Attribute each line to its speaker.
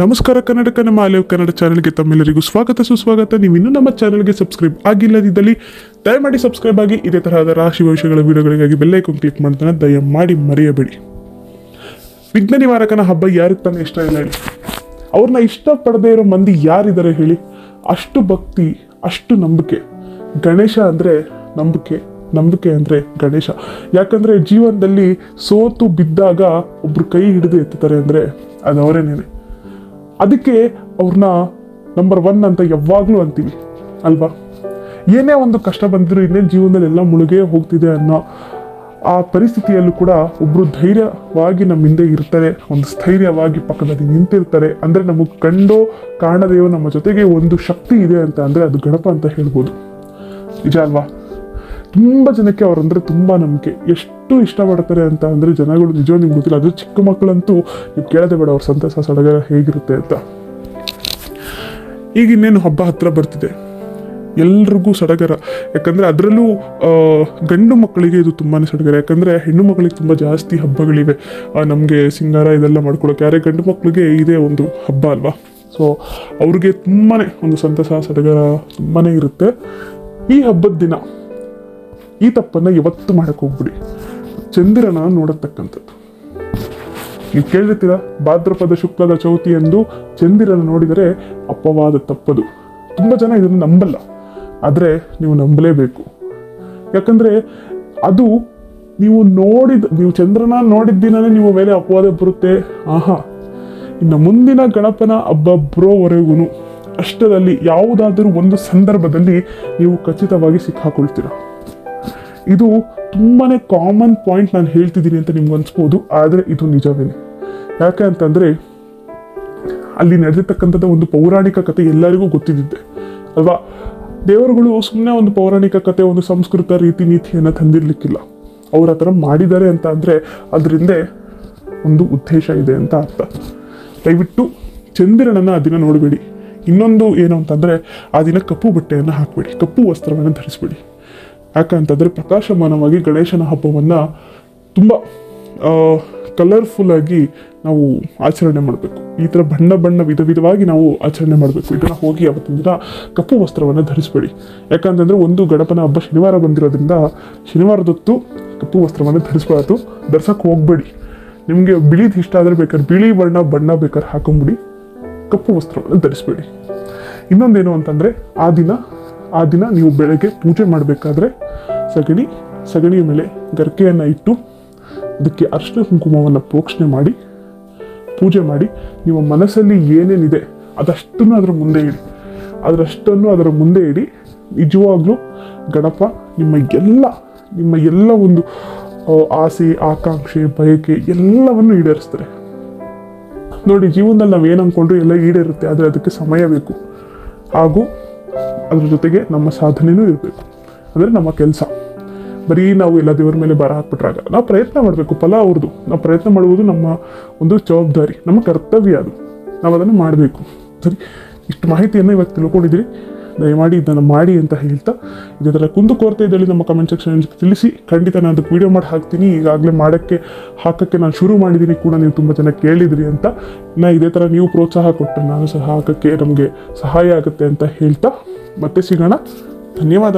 Speaker 1: ನಮಸ್ಕಾರ ಕನ್ನಡಕ, ನಮ್ಮ ಆಲಿವ್ ಕನ್ನಡ ಚಾನಲ್ಗೆ ತಮ್ಮೆಲ್ಲರಿಗೂ ಸ್ವಾಗತ, ಸುಸ್ವಾಗತ. ನೀವು ಇನ್ನೂ ನಮ್ಮ ಚಾನಲ್ಗೆ ಸಬ್ಸ್ಕ್ರೈಬ್ ಆಗಿಲ್ಲದಿದ್ದಲ್ಲಿ ದಯಮಾಡಿ ಸಬ್ಸ್ಕ್ರೈಬ್ ಆಗಿ, ಇದೇ ತರಹದ ರಾಶಿ ಭವಿಷ್ಯಗಳ ವಿಡಿಯೋಗಳಿಗಾಗಿ ಬೆಲ್ಲೈಕನ್ ಕ್ಲಿಕ್ ಮಾಡ್ತಾನೆ ದಯಮಾಡಿ ಮರೆಯಬೇಡಿ. ವಿಘ್ನ ನಿವಾರಕನ ಹಬ್ಬ ಯಾರಿಗೆ ತಾನೇ ಇಷ್ಟ ಇಲ್ಲ ಹೇಳಿ. ಅವ್ರನ್ನ ಇಷ್ಟಪಡದೇ ಇರೋ ಮಂದಿ ಯಾರಿದ್ದಾರೆ ಹೇಳಿ. ಅಷ್ಟು ಭಕ್ತಿ, ಅಷ್ಟು ನಂಬಿಕೆ. ಗಣೇಶ ಅಂದರೆ ನಂಬಿಕೆ ನಂಬಿಕೆ ಅಂದರೆ ಗಣೇಶ. ಯಾಕಂದರೆ ಜೀವನದಲ್ಲಿ ಸೋತು ಬಿದ್ದಾಗ ಒಬ್ರು ಕೈ ಹಿಡಿದು ಎತ್ತುತ್ತಾರೆ ಅಂದರೆ ಅದು ಅವರೇನೇನೆ. ಅದಕ್ಕೆ ಅವ್ರನ್ನ ನಂಬರ್ ಒನ್ ಅಂತ ಯಾವಾಗಲೂ ಅಂತೀವಿ, ಅಲ್ವಾ? ಏನೇ ಒಂದು ಕಷ್ಟ ಬಂದಿದ್ರು ಇನ್ನೇನು ಜೀವನದಲ್ಲಿ ಎಲ್ಲ ಮುಳುಗೇ ಹೋಗ್ತಿದೆ ಅನ್ನೋ ಆ ಪರಿಸ್ಥಿತಿಯಲ್ಲೂ ಕೂಡ ಒಬ್ಬರು ಧೈರ್ಯವಾಗಿ ನಮ್ಮ ಹಿಂದೆ ಇರ್ತಾರೆ, ಒಂದು ಸ್ಥೈರ್ಯವಾಗಿ ಪಕ್ಕದಲ್ಲಿ ನಿಂತಿರ್ತಾರೆ. ಅಂದರೆ ನಮಗೆ ಕಂಡೋ ಕಾಣದೆಯೋ ನಮ್ಮ ಜೊತೆಗೆ ಒಂದು ಶಕ್ತಿ ಇದೆ ಅಂತ ಅಂದರೆ ಅದು ಗಣಪ ಅಂತ ಹೇಳ್ಬೋದು. ನಿಜ ಅಲ್ವಾ? ತುಂಬ ಜನಕ್ಕೆ ಅವರಂದರೆ ತುಂಬ ನಂಬಿಕೆ. ಎಷ್ಟು ಇಷ್ಟಪಡ್ತಾರೆ ಅಂತ ಅಂದರೆ ಜನಗಳು ನಿಜವೂ ನಿಮ್ಗೆ ಗೊತ್ತಿಲ್ಲ. ಅದು ಚಿಕ್ಕ ಮಕ್ಕಳಂತೂ ನೀವು ಕೇಳದೆ ಬೇಡ ಅವ್ರ ಸಂತಸ ಸಡಗರ ಹೇಗಿರುತ್ತೆ ಅಂತ. ಈಗ ಇನ್ನೇನು ಹಬ್ಬ ಹತ್ರ ಬರ್ತಿದೆ. ಎಲ್ರಿಗೂ ಸಡಗರ. ಯಾಕಂದರೆ ಅದರಲ್ಲೂ ಗಂಡು ಮಕ್ಕಳಿಗೆ ಇದು ತುಂಬಾ ಸಡಗರ. ಯಾಕಂದರೆ ಹೆಣ್ಣು ಮಕ್ಕಳಿಗೆ ತುಂಬ ಜಾಸ್ತಿ ಹಬ್ಬಗಳಿವೆ. ನಮಗೆ ಸಿಂಗಾರ ಇದೆಲ್ಲ ಮಾಡ್ಕೊಳಕ್ಕೆ. ಯಾರೇ ಗಂಡು ಮಕ್ಕಳಿಗೆ ಇದೇ ಒಂದು ಹಬ್ಬ ಅಲ್ವಾ? ಸೊ ಅವ್ರಿಗೆ ತುಂಬಾ ಒಂದು ಸಂತಸ, ಸಡಗರ ತುಂಬಾ ಇರುತ್ತೆ. ಈ ಹಬ್ಬದ ದಿನ ಈ ತಪ್ಪನ್ನು ಇವತ್ತು ಮಾಡಕ್ಕೆ ಹೋಗ್ಬಿಡಿ. ಚಂದಿರನ ನೋಡತಕ್ಕಂಥದ್ದು. ನೀವು ಕೇಳಿರ್ತೀರ, ಭಾದ್ರಪದ ಶುಕ್ಲದ ಚೌತಿ ಎಂದು ಚಂದಿರನ ನೋಡಿದರೆ ಅಪವಾದ ತಪ್ಪದು. ತುಂಬ ಜನ ಇದನ್ನು ನಂಬಲ್ಲ. ಆದರೆ ನೀವು ನಂಬಲೇಬೇಕು. ಯಾಕಂದರೆ ಅದು ನೀವು ನೋಡಿದ, ನೀವು ಚಂದ್ರನ ನೋಡಿದ ದಿನನೇ ನಿಮ್ಮ ಮೇಲೆ ಅಪವಾದ ಬರುತ್ತೆ. ಆಹಾ. ಇನ್ನು ಮುಂದಿನ ಗಣಪನ ಹಬ್ಬ ಬರೋವರೆಗೂ ಅಷ್ಟರಲ್ಲಿ ಯಾವುದಾದರೂ ಒಂದು ಸಂದರ್ಭದಲ್ಲಿ ನೀವು ಖಚಿತವಾಗಿ ಸಿಕ್ಕಾಕೊಳ್ತೀರ. ಇದು ತುಂಬಾ ಕಾಮನ್ ಪಾಯಿಂಟ್ ನಾನು ಹೇಳ್ತಿದ್ದೀನಿ ಅಂತ ನಿಮ್ಗೆ ಅನಿಸ್ಬೋದು, ಆದರೆ ಇದು ನಿಜವೇ ಯಾಕೆ ಅಂತಂದರೆ, ಅಲ್ಲಿ ನಡೆದಿರ್ತಕ್ಕಂಥದ್ದು ಒಂದು ಪೌರಾಣಿಕ ಕತೆ ಎಲ್ಲರಿಗೂ ಗೊತ್ತಿದ್ದಿದ್ದೆ, ಅಲ್ವಾ? ದೇವರುಗಳು ಸುಮ್ಮನೆ ಒಂದು ಪೌರಾಣಿಕ ಕತೆ, ಒಂದು ಸಂಸ್ಕೃತ ರೀತಿ ನೀತಿಯನ್ನು ತಂದಿರಲಿಕ್ಕಿಲ್ಲ. ಅವ್ರು ಆ ಥರ ಮಾಡಿದ್ದಾರೆ ಅಂತ ಅಂದರೆ ಅದರಿಂದ ಒಂದು ಉದ್ದೇಶ ಇದೆ ಅಂತ ಅರ್ಥ. ದಯವಿಟ್ಟು ಚಂದಿರನನ್ನು ಆ ದಿನ ನೋಡಬೇಡಿ. ಇನ್ನೊಂದು ಏನು ಅಂತಂದರೆ, ಆ ದಿನ ಕಪ್ಪು ಬಟ್ಟೆಯನ್ನು ಹಾಕಬೇಡಿ. ಕಪ್ಪು ವಸ್ತ್ರವನ್ನು ಧರಿಸಬೇಡಿ. ಯಾಕಂತಂದರೆ ಪ್ರಕಾಶಮಾನವಾಗಿ ಗಣೇಶನ ಹಬ್ಬವನ್ನು ತುಂಬ ಕಲರ್ಫುಲ್ ಆಗಿ ನಾವು ಆಚರಣೆ ಮಾಡಬೇಕು. ಈ ಥರ ಬಣ್ಣ ಬಣ್ಣ ವಿಧ ವಿಧವಾಗಿ ನಾವು ಆಚರಣೆ ಮಾಡಬೇಕು. ಇದನ್ನು ಹೋಗಿ ಅವತ್ತಿನ ದಿನ ಕಪ್ಪು ವಸ್ತ್ರವನ್ನು ಧರಿಸಬೇಡಿ. ಯಾಕಂತಂದರೆ ಒಂದು ಗಣಪನ ಹಬ್ಬ ಶನಿವಾರ ಬಂದಿರೋದ್ರಿಂದ ಶನಿವಾರದೊತ್ತು ಕಪ್ಪು ವಸ್ತ್ರವನ್ನು ಧರಿಸ್ಬಾರ್ದು. ಧರಿಸೋಕ್ಕೆ ಹೋಗಬೇಡಿ. ನಿಮಗೆ ಬಿಳಿದು ಇಷ್ಟ ಆದರೆ ಬೇಕಾದ್ರೆ ಬಿಳಿ ಬಣ್ಣ ಬಣ್ಣ ಬೇಕಾದ್ರೆ ಹಾಕೊಂಬಿಡಿ. ಕಪ್ಪು ವಸ್ತ್ರವನ್ನು ಧರಿಸಬೇಡಿ. ಇನ್ನೊಂದೇನು ಅಂತಂದರೆ ಆ ದಿನ ಆ ದಿನ ನೀವು ಬೆಳಗ್ಗೆ ಪೂಜೆ ಮಾಡಬೇಕಾದ್ರೆ ಸಗಣಿ, ಸಗಣಿಯ ಮೇಲೆ ಗರ್ಕೆಯನ್ನು ಇಟ್ಟು ಅದಕ್ಕೆ ಅರ್ಶಿನ ಕುಂಕುಮವನ್ನು ಪ್ರೋಕ್ಷಣೆ ಮಾಡಿ, ಪೂಜೆ ಮಾಡಿ, ನಿಮ್ಮ ಮನಸ್ಸಲ್ಲಿ ಏನೇನಿದೆ ಅದಷ್ಟನ್ನು ಅದರ ಮುಂದೆ ಇಡಿ. ಅದರಷ್ಟನ್ನು ಅದರ ಮುಂದೆ ಇಡಿ. ನಿಜವಾಗ್ಲೂ ಗಣಪ ನಿಮ್ಮ ಎಲ್ಲ ನಿಮ್ಮ ಎಲ್ಲ ಒಂದು ಆಸೆ, ಆಕಾಂಕ್ಷೆ, ಬಯಕೆ ಎಲ್ಲವನ್ನು ಈಡೇರಿಸ್ತಾರೆ. ನೋಡಿ, ಜೀವನದಲ್ಲಿ ನಾವು ಏನು ಅಂದ್ಕೊಂಡ್ರು ಎಲ್ಲ ಈಡೇರುತ್ತೆ, ಆದರೆ ಅದಕ್ಕೆ ಸಮಯ ಬೇಕು. ಹಾಗೂ ಅದ್ರ ಜೊತೆಗೆ ನಮ್ಮ ಸಾಧನೆಯೂ ಇರಬೇಕು ಅಂದರೆ ನಮ್ಮ ಕೆಲಸ. ಬರೀ ನಾವು ಎಲ್ಲ ದೇವರ ಮೇಲೆ ಬರ ಹಾಕ್ಬಿಟ್ರಾಗ ನಾವು ಪ್ರಯತ್ನ ಮಾಡಬೇಕು, ಫಲ ಅವ್ರದ್ದು ನಾವು ಪ್ರಯತ್ನ ಮಾಡುವುದು ನಮ್ಮ ಒಂದು ಜವಾಬ್ದಾರಿ, ನಮ್ಮ ಕರ್ತವ್ಯ ಅದು. ನಾವು ಅದನ್ನು ಮಾಡಬೇಕು. ಸರಿ, ಇಷ್ಟು ಮಾಹಿತಿಯನ್ನು ಇವತ್ತು ತಿಳ್ಕೊಂಡಿದ್ದೀರಿ. ದಯಮಾಡಿ ಇದನ್ನು ಮಾಡಿ ಅಂತ ಹೇಳ್ತಾ ಇದೇ ಥರ ಕುಂದು ಕೋರ್ತಾ ಇದ್ದಲ್ಲಿ ನಮ್ಮ ಕಮೆಂಟ್ ಸೆಕ್ಷನ್ ತಿಳಿಸಿ. ಖಂಡಿತ ನಾನು ಅದಕ್ಕೆ ವಿಡಿಯೋ ಮಾಡಿ ಹಾಕ್ತೀನಿ. ಈಗಾಗಲೇ ಮಾಡೋಕ್ಕೆ, ಹಾಕೋಕ್ಕೆ ನಾನು ಶುರು ಮಾಡಿದ್ದೀನಿ ಕೂಡ ನೀವು ತುಂಬ ಜನ ಕೇಳಿದ್ರಿ ಅಂತ. ಇನ್ನು ಇದೇ ಥರ ನೀವು ಪ್ರೋತ್ಸಾಹ ಕೊಟ್ಟರೆ ನಾನು ಸಹ ಹಾಕೋಕ್ಕೆ ನಮಗೆ ಸಹಾಯ ಆಗುತ್ತೆ ಅಂತ ಹೇಳ್ತಾ. ಮತ್ತೆ ಸಿಗೋಣ. ಧನ್ಯವಾದ.